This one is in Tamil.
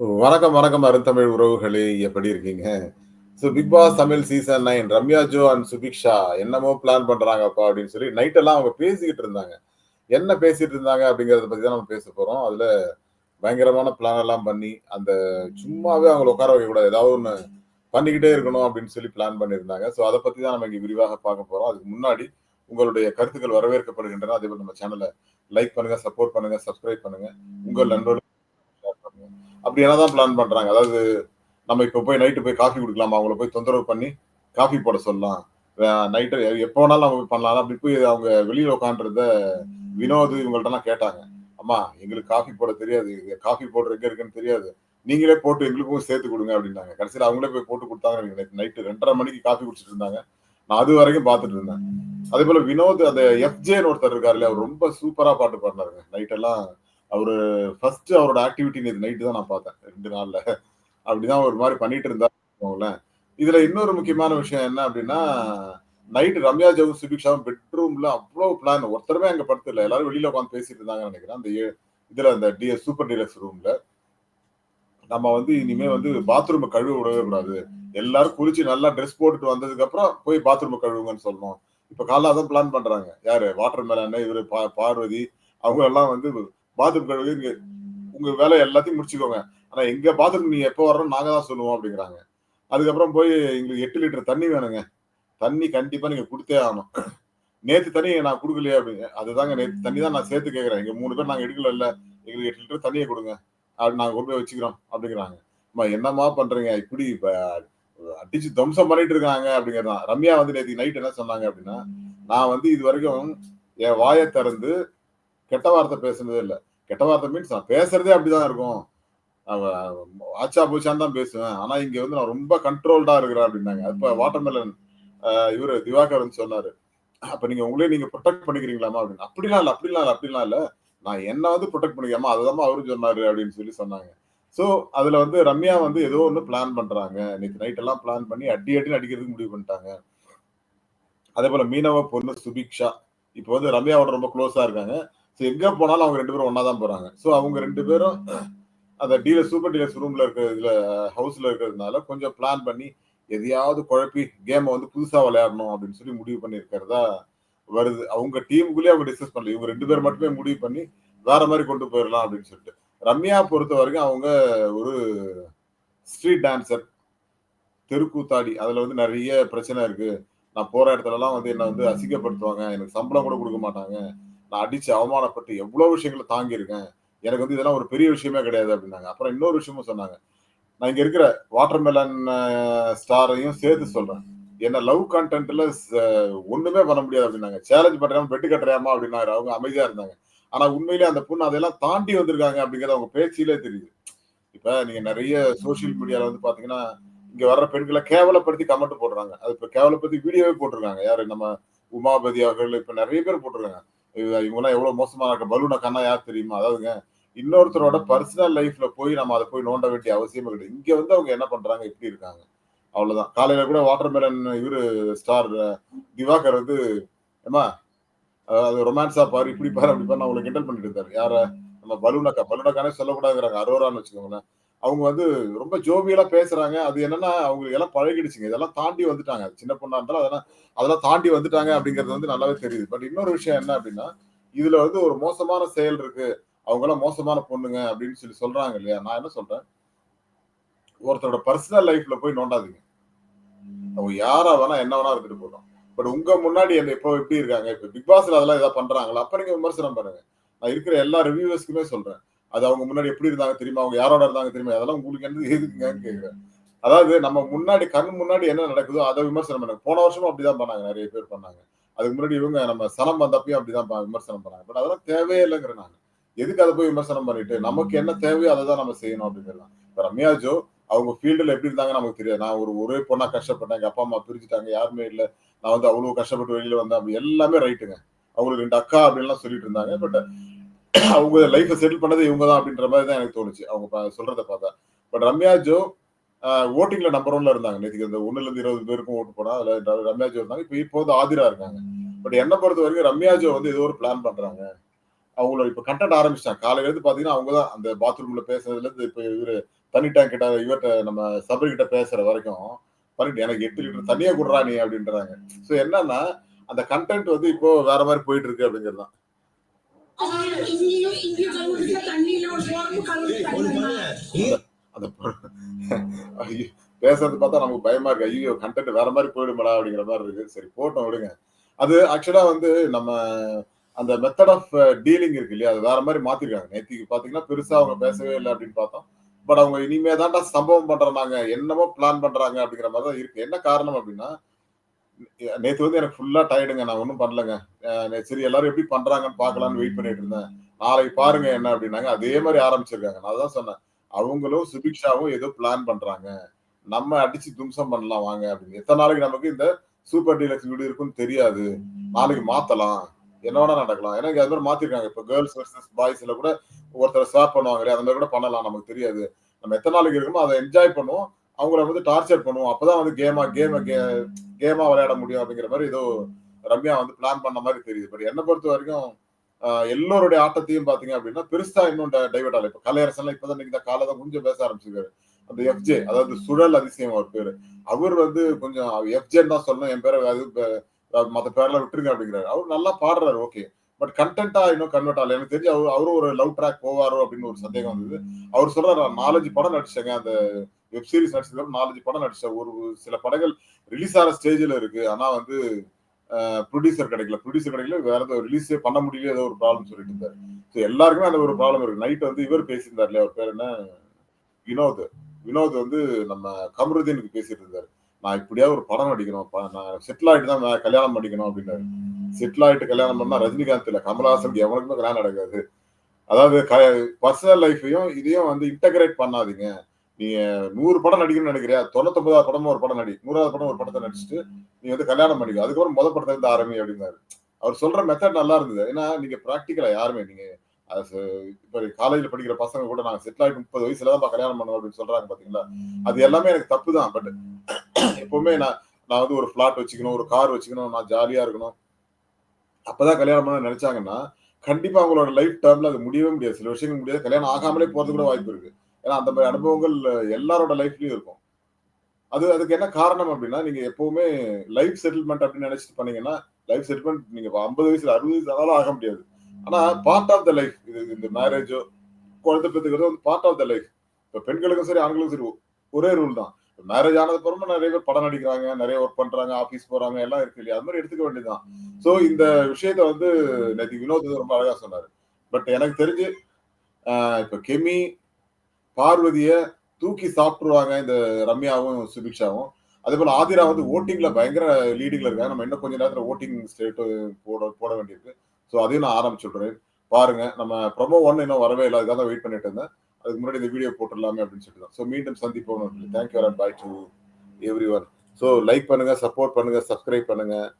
வணக்கம், வணக்கம் அருந்தமிழ் உறவுகளே! எப்படி இருக்கீங்க? So Bigg Boss Tamil season nine Ramya Jo and Subiksha என்னமோ பிளான் பண்றாங்கப்பா அப்படின்னு சொல்லி நைட்டெல்லாம் அவங்க பேசிக்கிட்டு இருந்தாங்க. என்ன பேசிட்டு இருந்தாங்க அப்படிங்கிறத பத்தி தான் நம்ம பேச போறோம். அதுல பயங்கரமான பிளான் எல்லாம் பண்ணி, அந்த சும்மாவே அவங்கள உட்கார வைக்க கூடாது ஏதாவது ஒண்ணு பண்ணிக்கிட்டே இருக்கணும் அப்படின்னு சொல்லி பிளான் பண்ணியிருந்தாங்க. ஸோ அதை பத்தி தான் நம்ம இங்கே விரிவாக பார்க்க போறோம். அதுக்கு முன்னாடி உங்களுடைய கருத்துக்கள் வரவேற்கப்படுகின்றன. அதே போல் நம்ம சேனலை லைக் பண்ணுங்க, சப்போர்ட் பண்ணுங்க, சப்ஸ்கிரைப் பண்ணுங்க. உங்கள் நண்பர்கள் அப்படி என்னதான் பிளான் பண்றாங்க? அதாவது நம்ம இப்ப போய் நைட்டு போய் காஃபி குடுக்கலாமா? அவங்கள போய் தொந்தரவு பண்ணி காஃபி போட சொல்லலாம். நைட்டு எப்போ வேணாலும் அவங்க பண்ணலாம். அப்படி போய் அவங்க வெளியில உட்காந்துறத வினோத் இவங்கள்ட்டலாம் கேட்டாங்க. அம்மா எங்களுக்கு காஃபி போட தெரியாது. காஃபி போடுற எங்க இருக்குன்னு தெரியாது. நீங்களே போட்டு எங்களுக்கும் சேர்த்து கொடுங்க அப்படின்னாங்க. கடைசியில அவங்களே போய் போட்டு கொடுத்தாங்க நைட்டு 2:30 மணிக்கு காஃபி குடிச்சிட்டு இருந்தாங்க. நான் அது வரைக்கும் பார்த்துட்டு இருந்தேன். அதே போல வினோத் அந்த எஃப்ஜேன்னு ஒருத்தர் இருக்காரு அவர் ரொம்ப சூப்பரா பாட்டு பாடினாருங்க நைட் எல்லாம் அவரு ஃபர்ஸ்ட் அவரோட ஆக்டிவிட்டி நைட்டு தான் நான் பார்த்தேன். ரெண்டு நாள்ல. அப்படிதான் ஒரு மாதிரி பண்ணிட்டு இருந்தாருன்னு இதுல இன்னொரு முக்கியமான விஷயம் என்ன அப்படின்னா, நைட்டு ரம்யா ஜவு சுபிக்ஷாவும் பெட்ரூம்ல அவ்வளோ பிளான். ஒருத்தருமே அங்க படுத்துல எல்லாரும் வெளியில உட்காந்து பேசிட்டு இருந்தாங்கன்னு நினைக்கிறேன். அந்த இதுல அந்த டி சூப்பர் டீலக்ஸ் ரூம்ல. நம்ம வந்து இனிமே வந்து பாத்ரூம் கழுவ விடவே கூடாது. எல்லாரும் குளிச்சு நல்லா ட்ரெஸ் போட்டுட்டு வந்ததுக்கு அப்புறம் போய் பாத்ரூம் கழுவுங்கன்னு சொல்லணும். இப்ப காலைல அதான் பிளான் பண்றாங்க. யாரு? வாட்டர் மேலான இவரு பார்வதி அவங்க எல்லாம் வந்து பாத்ரூம் கழுவி நீங்க உங்க வேலை எல்லாத்தையும் முடிச்சுக்கோங்க. ஆனா எங்க பாத்ரூம் நீ எப்போ வர்றோம் நாங்க தான் சொல்லுவோம் அப்படிங்கிறாங்க. அதுக்கப்புறம் போய் எங்களுக்கு எட்டு லிட்டர் தண்ணி வேணுங்க. தண்ணி கண்டிப்பா நீங்க கொடுத்தே ஆகணும். நேத்து தண்ணி நான் கொடுக்கலையே அப்படிங்க. அதுதாங்க நேத்து தண்ணி தான் நான் சேர்த்து கேட்கறேன் எங்க மூணு பேர் நாங்க எடுக்கலல்ல. எங்களுக்கு எட்டு லிட்டர் தண்ணியை கொடுங்க அப்படி நாங்க கொண்டு போய் வச்சுக்கிறோம் அப்படிங்கிறாங்க. அம்மா என்னம்மா பண்றீங்க? இப்படி இப்ப அடிச்சு துவம்சம் பண்ணிட்டு இருக்காங்க அப்படிங்கிறதான். ரம்யா வந்து நேற்று நைட் என்ன சொன்னாங்க அப்படின்னா, நான் வந்து இது வரைக்கும் என் வாயை திறந்து கெட்ட வார்த்தை பேசுனதே இல்லை கெட்ட வார்த்தை மீன்ஸ் நான் பேசுறதே அப்படிதான் இருக்கும். ஆச்சா பூச்சான்னு தான் பேசுவேன். ஆனா இங்க வந்து நான் ரொம்ப கண்ட்ரோல்டா இருக்கிறேன் அப்படின்னாங்க. அப்ப வாட்டர்மெலன் இவரு திவாகர் வந்து சொன்னாரு. அப்ப நீங்க உங்களையே நீங்க புரொடெக்ட் பண்ணிக்கிறீங்களாம்மா அப்படின்னு. அப்படிலாம் இல்ல, அப்படிலாம் இல்ல, அப்படிலாம் இல்ல. நான் என்ன வந்து புரொடெக்ட் பண்ணிக்கிறேம்மா அதுதாம்மா அவரும் சொன்னாரு அப்படின்னு சொல்லி சொன்னாங்க. சோ அதுல வந்து ரம்யா வந்து ஏதோ ஒண்ணு பிளான் பண்றாங்க. நேத்து நைட் எல்லாம் பிளான் பண்ணி அடி அடின்னு அடிக்கிறதுக்கு முடிவு பண்ணிட்டாங்க. அதேபோல மீனவ பொண்ணு சுபிக்ஷா. இப்ப வந்து ரம்யாவோட ரொம்ப குளோஸா இருக்காங்க. ஸோ எங்கே போனாலும் அவங்க ரெண்டு பேரும் ஒன்றா தான் போகிறாங்க ஸோ அவங்க ரெண்டு பேரும் அந்த டீலர் சூப்பர் டீலர்ஸ் ரூமில் இருக்கிற இதில் ஹவுஸில் இருக்கிறதுனால கொஞ்சம் பிளான் பண்ணி எதையாவது குழப்பி கேமை வந்து புதுசாக விளையாடணும் அப்படின்னு சொல்லி முடிவு பண்ணியிருக்கிறதா வருது. அவங்க டீமுக்குள்ளேயே அவங்க டிஸ்கஸ் பண்ணல. இவங்க ரெண்டு பேர் மட்டுமே முடிவு பண்ணி வேற மாதிரி கொண்டு போயிடலாம் அப்படின்னு சொல்லிட்டு. ரம்யா பொறுத்த வரைக்கும் அவங்க ஒரு ஸ்ட்ரீட் டான்சர். தெருக்கூத்தாடி. அதில் வந்து நிறைய பிரச்சனை இருக்குது நான் போகிற இடத்துலலாம் வந்து என்னை வந்து அசிங்கப்படுத்துவாங்க. எனக்கு சம்பளம் கூட கொடுக்க மாட்டாங்க. நான் அடிச்சு அவமானப்பட்டு எவ்வளோ விஷயங்கள தாங்கியிருக்கேன். எனக்கு வந்து இதெல்லாம் ஒரு பெரிய விஷயமே கிடையாது அப்படின்னாங்க. அப்புறம் இன்னொரு விஷயமும் சொன்னாங்க. நான் இங்க இருக்கிற வாட்டர்மெலன் ஸ்டாரையும் சேர்த்து சொல்றேன். என்ன லவ் கன்டென்ட்ல ஒண்ணுமே பண்ண முடியாது அப்படின்னாங்க. சேலஞ்ச் பண்றாம பெட் கட்டுறையாமா அப்படின்னாரு. அவங்க அமைதியா இருந்தாங்க. ஆனா உண்மையிலேயே அந்த பொண்ணு அதெல்லாம் தாண்டி வந்திருக்காங்க அப்படிங்கறது அவங்க பேச்சிலே தெரியுது. இப்ப நீங்க நிறைய சோசியல் மீடியால வந்து பாத்தீங்கன்னா, இங்க வர்ற பெண்களை கேவலப்படுத்தி கமெண்ட் போடுறாங்க. அது இப்ப கேவலப்படுத்தி வீடியோவே போட்டிருக்காங்க யாரு நம்ம உமாபதி அவர்கள் இப்ப நிறைய பேர் போட்டிருக்காங்க இவங்கலாம் எவ்வளவு மோசமான இருக்க பலூன கண்ணா யார் தெரியுமா? அதாவதுங்க இன்னொருத்தரோட பர்சனல் லைஃப்ல போய் நம்ம அத போய் நோண்ட வேண்டிய அவசியமே கிடையாது. இங்க வந்து அவங்க என்ன பண்றாங்க? இப்படி இருக்காங்க. அவ்வளவுதான். காலையில கூட வாட்டர்மெலன் இவரு ஸ்டார் திவாகர் வந்து எம்மா அது ரொமான்ஸா பாரு, இப்படி பாரு, அப்படி பாரு அவங்கள கிண்டல் பண்ணிட்டு இருந்தாரு. யார? நம்ம பலூனக்கா. பலூனக்கானே சொல்லக்கூடாதுங்கிறாங்க. அரோரான்னு வச்சுக்கோங்களேன். அவங்க வந்து ரொம்ப ஜோவியலா பேசுறாங்க. அது என்னன்னா அவங்களுக்கு எல்லாம் பழகிடுச்சுங்க. இதெல்லாம் தாண்டி வந்துட்டாங்க. சின்ன பொண்ணா இருந்தாலும் அதெல்லாம் அதெல்லாம் தாண்டி வந்துட்டாங்க அப்படிங்கிறது வந்து நல்லாவே தெரியுது. பட் இன்னொரு விஷயம் என்ன அப்படின்னா, இதுல வந்து ஒரு மோசமான செயல் இருக்கு. அவங்கலாம் மோசமான பொண்ணுங்க அப்படின்னு சொல்லி சொல்றாங்க இல்லையா? நான் என்ன சொல்றேன்? ஒருத்தரோட பர்சனல் லைஃப்ல போய் நோண்டாதீங்க. அவங்க யாரா வேணா என்ன வேணா இருந்துட்டு போகட்டும். பட் உங்க முன்னாடி என்ன இப்போ எப்படி இருக்காங்க? இப்ப பிக் பாஸ்ல அதெல்லாம் ஏதாவது பண்றாங்களா? அப்ப நீங்க விமர்சனம் பண்ணுங்க. நான் இருக்கிற எல்லா ரிவ்யூவர்ஸ்க்குமே சொல்றேன். அது அவங்க முன்னாடி எப்படி இருந்தாங்க தெரியுமா? அவங்க யாரோட இருந்தாங்க தெரியுமா? அதெல்லாம் உங்களுக்கு என்னது எதுக்குங்கன்னு கேட்கிறேன். அதாவது நம்ம முன்னாடி கண் முன்னாடி என்ன நடக்குதோ அத விமர்சனம் பண்ணுங்க. போன வருஷமும் அப்படிதான் பண்ணாங்க. நெறைய பேர் பண்ணாங்க. அதுக்கு முன்னாடி இவங்க நம்ம சனம் வந்தப்பயும் அப்படிதான் விமர்சனம் பண்ணாங்க. பட் அதெல்லாம் தேவையே இல்லைங்கிறேன் நானு. எதுக்கு அத போய் விமர்சனம் பண்ணிட்டு, நமக்கு என்ன தேவையோ அத தான் நம்ம செய்யணும் அப்படிங்கிறது தான். இப்ப ரம்யா ஜோ அவங்க ஃபீல்டுல எப்படி இருந்தாங்கன்னு நமக்கு தெரியாது. நான் ஒரு ஒரே பொண்ணா கஷ்டப்பட்டேன். எங்க அப்பா, அம்மா பிரிஞ்சுட்டாங்க. யாருமே இல்ல. நான் வந்து அவ்வளவு கஷ்டப்பட்டு வெளியில வந்தேன். அப்படி எல்லாமே ரைட்டுங்க. அவங்களுக்கு 2 அக்கா அப்படின்லாம் சொல்லிட்டு இருந்தாங்க. பட் அவங்க லைஃப்பை செட்டில் பண்ணது இவங்க தான் அப்படின்ற மாதிரி தான் எனக்கு தோணுச்சு. அவங்க சொல்றதை பார்த்தா. பட் ரம்யா ஜோ ஓட்டிங்ல நம்பர் ஒன்ல இருந்தாங்க. நேற்று ஒண்ணுல இருந்து இருபது பேருக்கும் ஓட்டு போனா அதுல ரம்யா ஜோ இருந்தாங்க. இப்போ இப்போ வந்து ஆதிரா இருக்காங்க. பட் என்ன பொறுத்தவரைக்கும் ரம்யா ஜோ வந்து ஏதோ ஒரு பிளான் பண்றாங்க. அவங்களோட இப்ப கண்டென்ட் ஆரம்பிச்சிட்டாங்க காலையில இருந்து பாத்தீங்கன்னா அவங்க தான் அந்த பாத்ரூம்ல பேசுறதுல இருந்து இப்ப இவரு தண்ணி டேங்க் கிட்ட இவர்கிட்ட நம்ம சபரி கிட்ட பேசுற வரைக்கும் பண்ணிட்டு எனக்கு எட்டு லிட்டர் தண்ணியா குடுறா நீ அப்படின்றாங்க சோ என்னன்னா அந்த கண்டென்ட் வந்து இப்போ வேற மாதிரி போயிட்டு இருக்கு அப்படிங்கிறது தான் பேசுறது பார்த்தா நமக்கு பயமா இருக்கு. ஐயோ கண்டென்ட் வேற மாதிரி போயிடுமாடா அப்படிங்கிற மாதிரி இருக்கு. சரி போட்டோம் விடுங்க. அது ஆக்சுவலா வந்து நம்ம அந்த மெத்தட் ஆஃப் டீலிங் இருக்கு இல்லையா? அது வேற மாதிரி மாத்திருக்காங்க. நேத்திக்கு பாத்தீங்கன்னா பெருசா அவங்க பேசவே இல்லை அப்படின்னு பார்த்தோம். பட் அவங்க இனிமே தான்டா சம்பவம் பண்றாங்க. என்னமோ பிளான் பண்றாங்க அப்படிங்கிற மாதிரி தான் இருக்கு. என்ன காரணம் அப்படின்னா நேத்து வந்து எனக்கு ஃபுல்லா டயர்டுங்க நான் ஒன்றும் பண்ணலங்க. சரி எல்லாரும் எப்படி பண்றாங்கன்னு பார்க்கலான்னு வெயிட் பண்ணிட்டு இருந்தேன். நாளைக்கு பாருங்க என்ன அப்படின்னாங்க. அதே மாதிரி ஆரம்பிச்சிருக்காங்க. நான் தான் சொன்னேன். அவங்களும் சுபிக்ஷாவும் ஏதோ பிளான் பண்றாங்க. நம்ம அடிச்சு தும்சம் பண்ணலாம் வாங்க அப்படின்னு. எத்தனை நாளைக்கு நமக்கு இந்த சூப்பர் டீலக்ஸ் வீடு இருக்குன்னு தெரியாது. நாளைக்கு மாத்தலாம். என்னோட நடக்கலாம். ஏன்னா அது மாதிரி மாத்திருக்காங்க. இப்ப கேர்ள்ஸ் வர்சஸ் பாய்ஸ்ல கூட ஒருத்தர் ஸ்வாப் பண்ணுவாங்க அந்த மாதிரி கூட பண்ணலாம். நமக்கு தெரியாது. நம்ம எத்தனை நாளைக்கு இருக்கோமோ அதை என்ஜாய் பண்ணுவோம். அவங்கள வந்து டார்ச்சர் பண்ணுவோம் அப்பதான் வந்து கேமா கேம் கேமா விளையாட முடியும் அப்படிங்கிற மாதிரி ஏதோ ரம்யா வந்து பிளான் பண்ண மாதிரி தெரியுது. பட் என்னை பொறுத்த வரைக்கும் எல்லோருடைய ஆட்டத்தையும் பாத்தீங்க அப்படின்னா பெருசா இன்னும் டைவர்ட் ஆகல. இப்ப கலையரசன்லாம் இப்பதான் இன்னைக்கு இந்த காலை தான் கொஞ்சம் பேச ஆரம்பிச்சிருக்காரு. அந்த எஃப்ஜே அதாவது சுழல் அதிசயம் அவர் பேரு. அவர் வந்து கொஞ்சம் எஃப்ஜேன்னு தான் சொல்லணும். என் பேரை அது பே- அது மத்த பேர்லாம் விட்டுருங்க அப்படிங்கிறாரு. அவர் நல்லா பாடுறாரு ஓகே பட் கண்டென்ட்டா இன்னும் கன்வெர்ட் ஆகல. எனக்கு தெரிஞ்சு அவர் அவரும் ஒரு லவ் ட்ராக் போவாரோ அப்படின்னு ஒரு சந்தேகம் வந்தது. அவர் சொல்றாரு "நான் நாலஞ்சு படம் நடிச்சேங்க. அந்த வெப் சீரிஸ் நடிச்சதுக்கு நாலஞ்சு படம் நடிச்சேன் ஒரு சில படங்கள் ரிலீஸ் ஆன ஸ்டேஜ்ல இருக்கு. ஆனா வந்து ப்ரொடியூசர் கிடைக்கல. ப்ரொடியூசர் கிடைக்கல வேற ஏதோ ரிலீஸே பண்ண முடியல ஏதோ ஒரு ப்ராப்ளம் சொல்லிட்டு இருந்தாரு. ஸோ எல்லாருக்குமே அந்த ஒரு ப்ராப்ளம் இருக்கு. நைட் வந்து இவர் பேசியிருந்தார் இல்லையா அவர் பேர் என்ன? வினோத். வினோத் வந்து நம்ம கமருதீனுக்கு பேசிட்டு இருந்தாரு. நான் இப்படியா ஒரு படம் நடிக்கணும். ப- நான் செட்டில் ஆகிட்டு தான் கல்யாணம் பண்ணிக்கணும் அப்படின்னாரு. செட்டில் ஆகிட்டு கல்யாணம் பண்ணா ரஜினிகாந்த் இல்லை கமல்ஹாசன் எவனுக்குமே கல்யாணம் நடக்காது. அதாவது பர்சனல் லைஃபையும் இதையும் வந்து இன்டகிரேட் பண்ணாதீங்க. நீ நூறு படம் நடிக்கணும்னு நினைக்கிறியா? தொண்ணூத்தொன்பதாவது படமும் ஒரு படம் நடி. நூறாவது படம் ஒரு படத்தை நடிச்சுட்டு நீ வந்து கல்யாணம் பண்ணிக்கோ. அதுக்கப்புறம் முத படத்தை இருந்து ஆரம்பி அப்படின்னாரு அவர் சொல்ற மெத்தட் நல்லா இருந்தது. ஏன்னா நீங்க ப்ராக்டிக்கலா யாருமே நீங்க அது இப்ப காலேஜ்ல படிக்கிற பசங்க கூட நாங்க செட்டில் ஆகிட்டு முப்பது வயசுல தான் கல்யாணம் பண்ணுவோம் அப்படின்னு சொல்றாங்க பாத்தீங்களா? அது எல்லாமே எனக்கு தப்பு தான். பட் எப்பவுமே நான் நான் வந்து ஒரு பிளாட் வச்சுக்கணும் ஒரு கார் வச்சுக்கணும் நான் ஜாலியா இருக்கணும். அப்பதான் கல்யாணம் பண்ண நினைச்சாங்கன்னா கண்டிப்பா அவங்களோட லைஃப் டேர்ம்ல அது முடியவே முடியாது. சில விஷயங்கள் முடியாது. கல்யாணம் ஆகாமலே போறது கூட வாய்ப்பு இருக்கு. ஏன்னா அந்த மாதிரி அனுபவங்கள் எல்லாரோட லைஃப்லயும் இருக்கும். அது அதுக்கு என்ன காரணம் அப்படின்னா நீங்க எப்பவுமே லைஃப் செட்டில்மெண்ட் அப்படின்னு நினைச்சிட்டு பண்ணீங்கன்னா லைஃப் செட்டில்மெண்ட் நீங்க ஐம்பது வயசுல அறுபது வயசு ஆனாலும் ஆக முடியாது. ஆனா பார்ட் ஆஃப் த லைஃப் இது இந்த மேரேஜோ குழந்தை பெற்றுக்கிறது வந்து பார்ட் ஆஃப் த லைஃப் இப்போ பெண்களுக்கும் சரி ஆண்களுக்கும் சரி ஒரே ரூல் தான். மேரேஜ் ஆனது அப்புறமா நிறைய பேர் படம் நடிக்கிறாங்க நிறைய ஒர்க் பண்றாங்க ஆஃபீஸ் போறாங்க எல்லாம் இருக்கு இல்லையா? அது மாதிரி எடுத்துக்க வேண்டியதுதான். ஸோ இந்த விஷயத்த வந்து நேற்று வினோத் ரொம்ப அழகா சொன்னாரு. பட் எனக்கு தெரிஞ்சு இப்போ கெமி பார்வதிய தூக்கி சாப்பிட்டுருவாங்க இந்த ரம்யாவும் சுபிக்ஷாவும். அதே போல ஆதிரா வந்து ஓட்டிங்ல பயங்கர லீடிங்ல இருக்காங்க. நம்ம இன்னும் கொஞ்ச நேரத்துல ஓட்டிங் ஸ்டேட் போட போட வேண்டியிருக்கு. ஸோ அதையும் நான் ஆரம்பிச்சுடுறேன். பாருங்க நம்ம ப்ரொமோ ஒன் இன்னும் வரவே இல்லை. அதுக்காக தான் வெயிட் பண்ணிட்டு இருந்தேன். அதுக்கு முன்னாடி இந்த வீடியோ போட்டுடலாமே அப்படின்னு சொல்லிட்டு தான். ஸோ மீண்டும் சந்திப்போம். Thank you and bye to everyone so like பண்ணுங்க சப்போர்ட் பண்ணுங்க சப்ஸ்கிரைப் பண்ணுங்க.